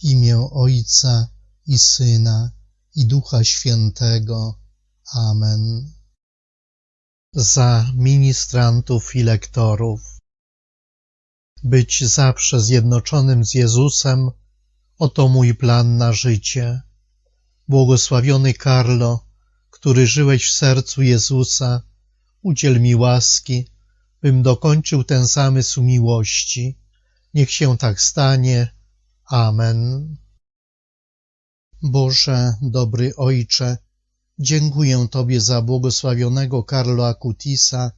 W imię Ojca i Syna i Ducha Świętego. Amen. Za ministrantów i lektorów. Być zawsze zjednoczonym z Jezusem oto mój plan na życie. Błogosławiony Karlo, który żyłeś w sercu Jezusa, udziel mi łaski, bym dokończył ten zamysł miłości. Niech się tak stanie. Amen. Boże, dobry Ojcze, dziękuję Tobie za błogosławionego Karlo Acutisa,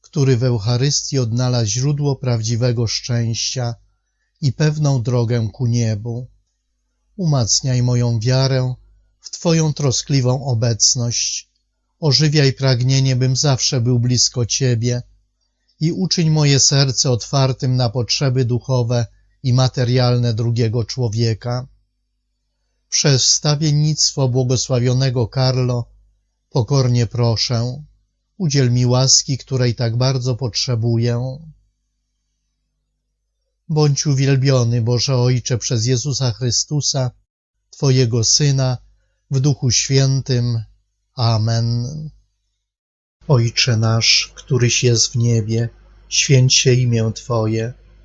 który w Eucharystii odnalazł źródło prawdziwego szczęścia i pewną drogę ku niebu. Umacniaj moją wiarę w Twoją troskliwą obecność, ożywiaj pragnienie, bym zawsze był blisko Ciebie i uczyń moje serce otwartym na potrzeby duchowe i materialne drugiego człowieka. Przez wstawiennictwo błogosławionego Karlo pokornie proszę, udziel mi łaski, której tak bardzo potrzebuję. Bądź uwielbiony, Boże Ojcze, przez Jezusa Chrystusa, Twojego Syna, w Duchu Świętym. Amen. Ojcze nasz, któryś jest w niebie, święć się imię Twoje,